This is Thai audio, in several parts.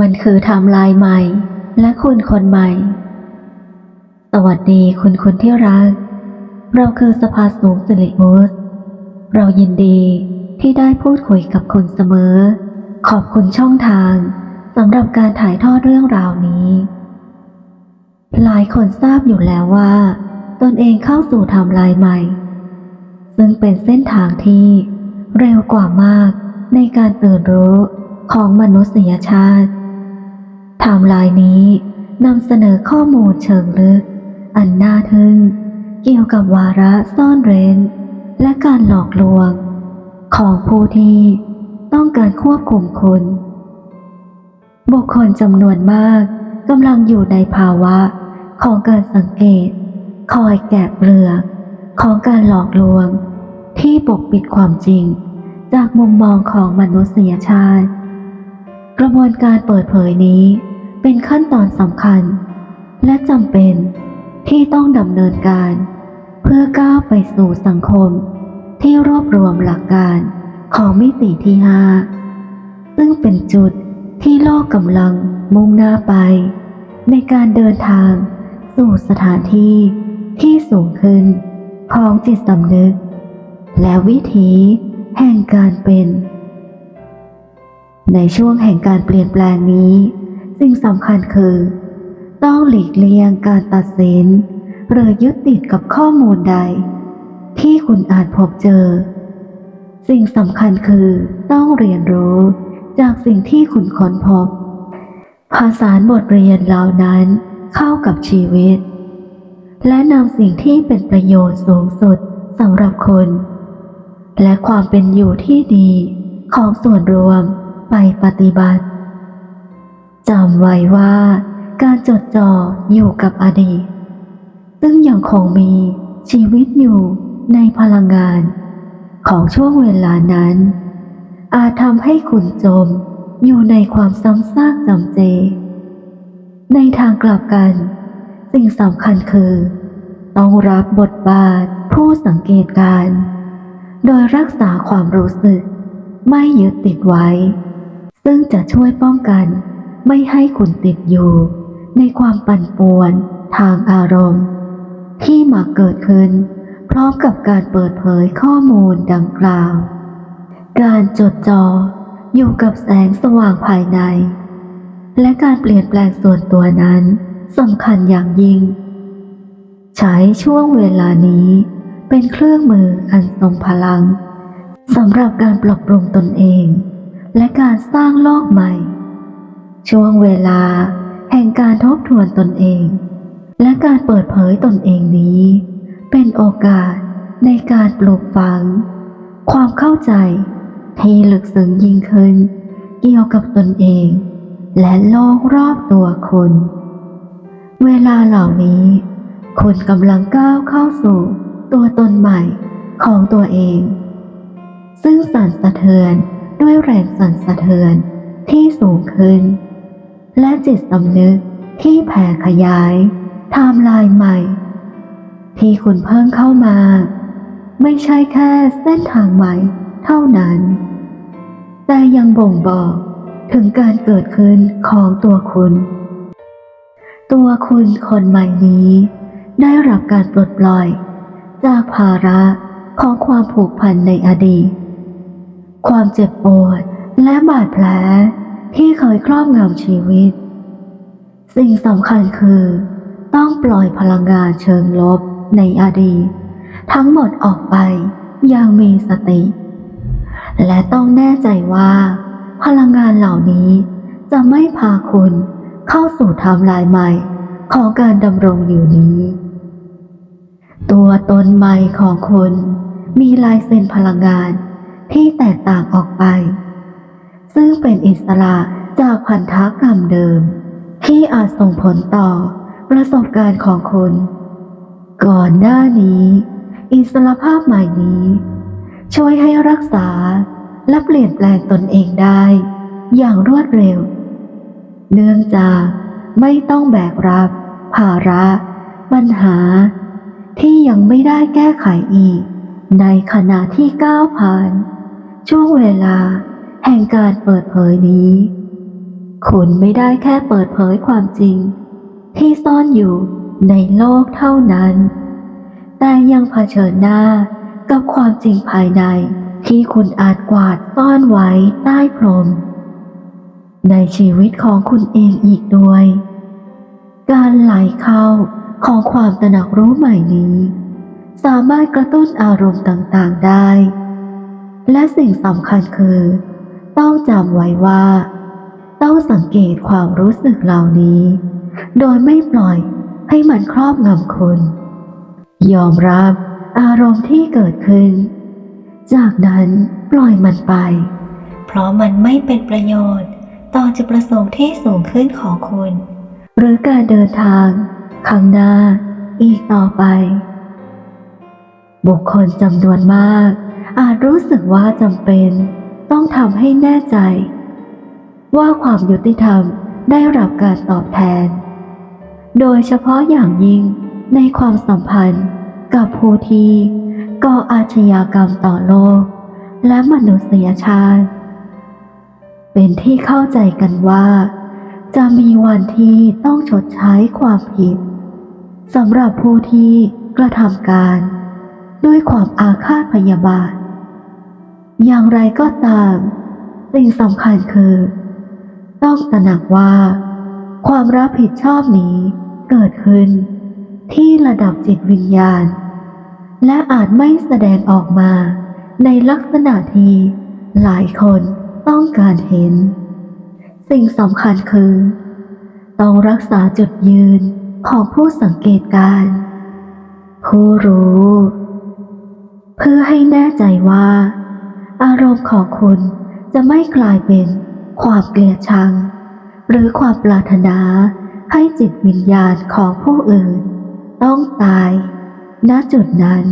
มันคือไทม์ไลน์ใหม่ และคุณคนใหม่ สวัสดีคุณคนที่รัก เราคือสภาสูงสิริอุสเรายินดีที่ได้พูดคุยกับคุณเสมอ ขอบคุณช่องทางสำหรับการถ่ายทอดเรื่องราวนี้ หลายคนทราบอยู่แล้วว่า ตนเองเข้าสู่ไทม์ไลน์ใหม่ ซึ่งเป็นเส้นทางที่เร็วกว่ามากในการตื่นรู้ของมนุษยชาติ ไทม์ไลน์นี้นำเสนอข้อมูลเชิงลึก อันน่าทึ่งเกี่ยวกับวาระซ่อนเร้น และการหลอกลวง ของผู้ที่ต้องการควบคุมคุณ บุคคลจำนวนมากกำลังอยู่ในภาวะของการสังเกต คอยแกะเปลือกของการหลอกลวง ที่ปกปิดความจริง จากมุมมองของมนุษยชาติ กระบวนการเปิดเผยนี้เป็นขั้นตอนสำคัญ และจำเป็นที่ต้องดำเนินการ เพื่อก้าวไปสู่สังคม ที่รวบรวมหลักการของมิติที่ห้าซึ่งเป็นจุดที่โลกกำลังมุ่งหน้าไป ในการเดินทางสู่สถานที่ที่สูงขึ้นของจิตสำนึก และวิถีแห่งการเป็น ในช่วงแห่งการเปลี่ยนแปลงนี้ สิ่งสำคัญคือ ต้องหลีกเลี่ยงการตัดสิน หรือยึดติดกับข้อมูลใด ที่คุณอาจพบเจอ สิ่งสำคัญคือต้องเรียนรู้จากสิ่งที่คุณค้นพบผสานบทเรียนเหล่านั้นเข้ากับชีวิต และนำสิ่งที่เป็นประโยชน์สูงสุดสำหรับคน และความเป็นอยู่ที่ดีของส่วนรวม ไปปฏิบัติจำไว้ว่าการจดจ่ออยู่กับอดีต ซึ่งยังคงมีชีวิตอยู่ในพลังงาน ของช่วงเวลานั้น อาจทำให้คุณจมอยู่ในความซ้ำซากจำเจ ในทางกลับกัน สิ่งสำคัญคือ ต้องรับบทบาทผู้สังเกตการณ์โดยรักษาความรู้สึก ไม่ยึดติดไว้ ซึ่งจะช่วยป้องกันไม่ให้คุณติดอยู่ ในความปั่นป่วนทางอารมณ์ ที่มาเกิดขึ้น พร้อมกับการเปิดเผยข้อมูลดังกล่าว การจดจ่ออยู่กับแสงสว่างภายใน และการเปลี่ยนแปลงส่วนตัวนั้นสำคัญอย่างยิ่ง ใช้ช่วงเวลานี้เป็นเครื่องมืออันทรงพลังสำหรับการปรับปรุงตนเอง และการสร้างโลกใหม่ ช่วงเวลาแห่งการทบทวนตนเอง และการเปิดเผยตนเองนี้ เป็นโอกาสในการปลูกฝัง ความเข้าใจที่ลึกซึ้งยิ่งขึ้น เกี่ยวกับตนเอง และโลกรอบตัวคุณ เวลาเหล่านี้ คุณกำลังก้าวเข้าสู่ตัวตนใหม่ของตัวเอง ซึ่งสั่นสะเทือน ด้วยแรงสั่นสะเทือนที่สูงขึ้น และจิตสำนึกที่แผ่ขยายไทม์ไลน์ใหม่ ที่คุณเพิ่งเข้ามา ไม่ใช่แค่เส้นทางใหม่เท่านั้น แต่ยังบ่งบอกถึงการเกิดขึ้นของตัวคุณ ตัวคุณคนใหม่นี้ ได้รับการปลดปล่อย จากภาระของความผูกพันในอดีต ความเจ็บปวดและบาดแผลที่เคยครอบงำชีวิต สิ่งสำคัญคือ ต้องปล่อยพลังงานเชิงลบในอดีต ทั้งหมดออกไปอย่างมีสติ และต้องแน่ใจว่า พลังงานเหล่านี้จะไม่พาคุณเข้าสู่ไทม์ไลน์ใหม่ของการดำรงอยู่นี้ ตัวตนใหม่ของคุณมีลายเซ็นพลังงาน ที่แตกต่างออกไป ซึ่งเป็นอิสระจากพันธกรรมเดิม ที่อาจส่งผลต่อประสบการณ์ของคุณ ก่อนหน้านี้ อิสระภาพใหม่นี้ ช่วยให้รักษาและเปลี่ยนแปลงตนเองได้ อย่างรวดเร็ว เนื่องจากไม่ต้องแบกรับ ภาระ ปัญหา ที่ยังไม่ได้แก้ไขอีก ในขณะที่ก้าวผ่าน ช่วงเวลา แห่งการเปิดเผยนี้ คุณไม่ได้แค่เปิดเผยความจริง ที่ซ่อนอยู่ในโลกเท่านั้น แต่ยังเผชิญหน้ากับความจริงภายในที่คุณอาจกวาดซ่อนไว้ใต้พรม ในชีวิตของคุณเองอีกด้วย การไหลเข้าของความตระหนักรู้ใหม่นี้ สามารถกระตุ้นอารมณ์ต่างๆได้ และสิ่งสำคัญคือ ต้องจำไว้ว่า ต้องสังเกตความรู้สึกเหล่านี้ โดยไม่ปล่อยให้มันครอบงำคุณ ยอมรับอารมณ์ที่เกิดขึ้น จากนั้นปล่อยมันไป เพราะมันไม่เป็นประโยชน์ต่อจุดประสงค์ที่สูงขึ้นของคุณ หรือการเดินทางข้างหน้าอีกต่อไป บุคคลจำนวนมาก อาจรู้สึกว่าจำเป็น ต้องทำให้แน่ใจ ว่าความยุติธรรมได้รับการตอบแทน โดยเฉพาะอย่างยิ่งในความสัมพันธ์กับผู้ที่ก่ออาชญากรรมต่อโลก และมนุษยชาติ เป็นที่เข้าใจกันว่า จะมีวันที่ต้องชดใช้ความผิดสำหรับผู้ที่กระทำการ ด้วยความอาฆาตพยาบาท อย่างไรก็ตาม สิ่งสำคัญคือ ต้องตระหนักว่า ความรับผิดชอบนี้เกิดขึ้น ที่ระดับจิตวิญญาณ และอาจไม่แสดงออกมาในลักษณะที่หลายคนต้องการเห็น สิ่งสำคัญคือ ต้องรักษาจุดยืนของผู้สังเกตการณ์ผู้รู้ เพื่อให้แน่ใจว่า อารมณ์ของคุณจะไม่กลายเป็นความเกลียดชัง หรือความปรารถนาให้จิตวิญญาณของผู้อื่น ต้องตาย ณจุดนั้น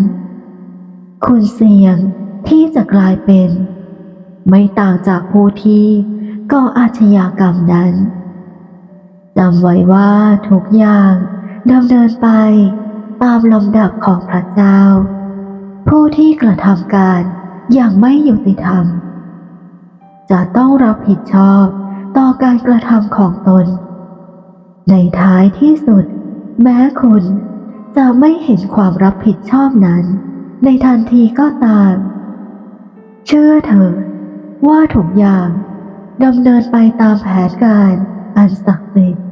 คุณเสี่ยงที่จะกลายเป็น ไม่ต่างจากผู้ที่ก่ออาชญากรรมนั้นจำไว้ว่าทุกอย่างดำเนินไปตามลำดับของพระเจ้า ผู้ที่กระทำการ อย่างไม่ยุติธรรม จะต้องรับผิดชอบต่อการกระทำของตน ในท้ายที่สุด แม้คุณจะไม่เห็นความรับผิดชอบนั้น ในทันทีก็ตาม เชื่อเถอะว่าทุกอย่างดำเนินไปตามแผนการอันศักดิ์สิทธิ์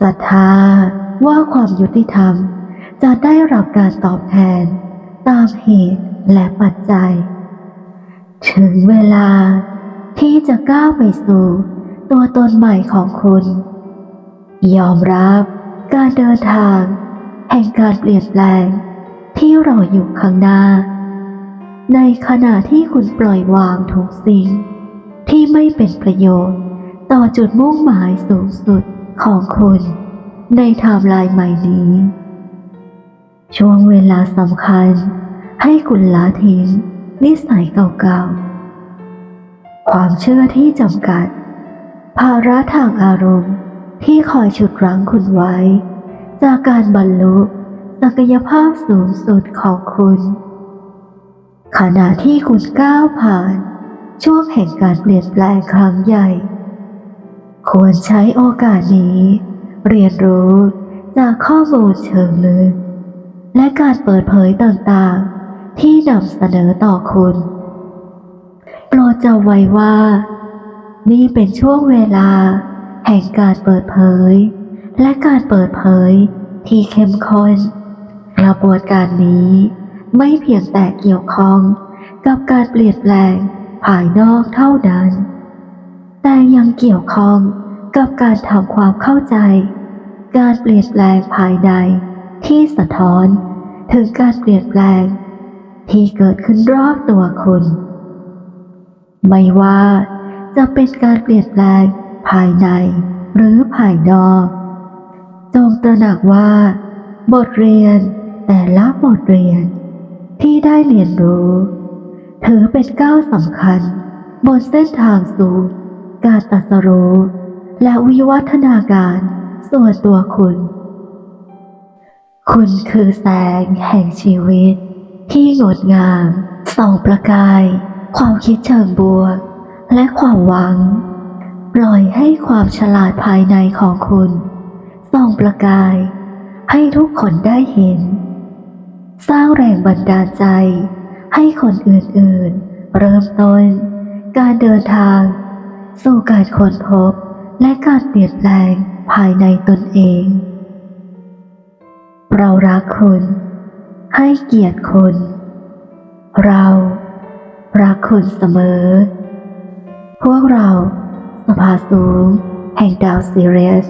ศรัทธาว่าความยุติธรรมจะได้รับการตอบแทนตามเหตุ และปัจจัย ถึงเวลาที่จะก้าวไปสู่ ตัวตนใหม่ของคุณ ยอมรับการเดินทาง แห่งการเปลี่ยนแปลงที่รออยู่ข้างหน้า ในขณะที่คุณปล่อยวางทุกสิ่ง ที่ไม่เป็นประโยชน์ต่อจุดมุ่งหมายสูงสุดของคุณ ในไทม์ไลน์ใหม่นี้ ช่วงเวลาสำคัญ ให้คุณละทิ้ง นิสัยเก่าๆ ความเชื่อที่จำกัด ภาระทางอารมณ์ที่คอยฉุดรั้งคุณไว้ จากการบรรลุศักยภาพสูงสุดของคุณ ขณะที่คุณก้าวผ่านช่วงแห่งการเปลี่ยนแปลงครั้งใหญ่ ควรใช้โอกาสนี้ เรียนรู้จากข้อมูลเชิงลึกและการเปิดเผยต่างๆ ที่นำเสนอต่อคุณ โปรดจำไว้ว่า นี่เป็นช่วงเวลา แห่งการเปิดเผย และการเปิดเผยที่เข้มข้นกระบวนการนี้ไม่เพียงแต่เกี่ยวข้องกับการเปลี่ยนแปลงภายนอกเท่านั้น แต่ยังเกี่ยวข้องกับการทำความเข้าใจ การเปลี่ยนแปลงภายในที่สะท้อนถึงการเปลี่ยนแปลง ที่เกิดขึ้นรอบตัวคุณ ไม่ว่าจะเป็นการเปลี่ยนแปลงภายในหรือภายนอก จงตระหนักว่า บทเรียนแต่ละบทเรียน ที่ได้เรียนรู้ ถือเป็นก้าวสำคัญ บนเส้นทางสู่การตรัสรู้และวิวัฒนาการส่วนตัวคุณ คุณคือแสงแห่งชีวิต ที่งดงามส่องประกาย ความคิดเชิงบวก และความหวัง ปล่อยให้ความฉลาดภายในของคุณส่องประกาย ให้ทุกคนได้เห็น สร้างแรงบันดาลใจ ให้คนอื่นๆ เริ่มต้น การเดินทาง สู่การค้นพบและการเปลี่ยนแปลงภายในตนเอง เรารักคุณ ให้เกียรติคน เรารักคนเสมอ พวกเราสภาสูงแห่งดาวซีเรียส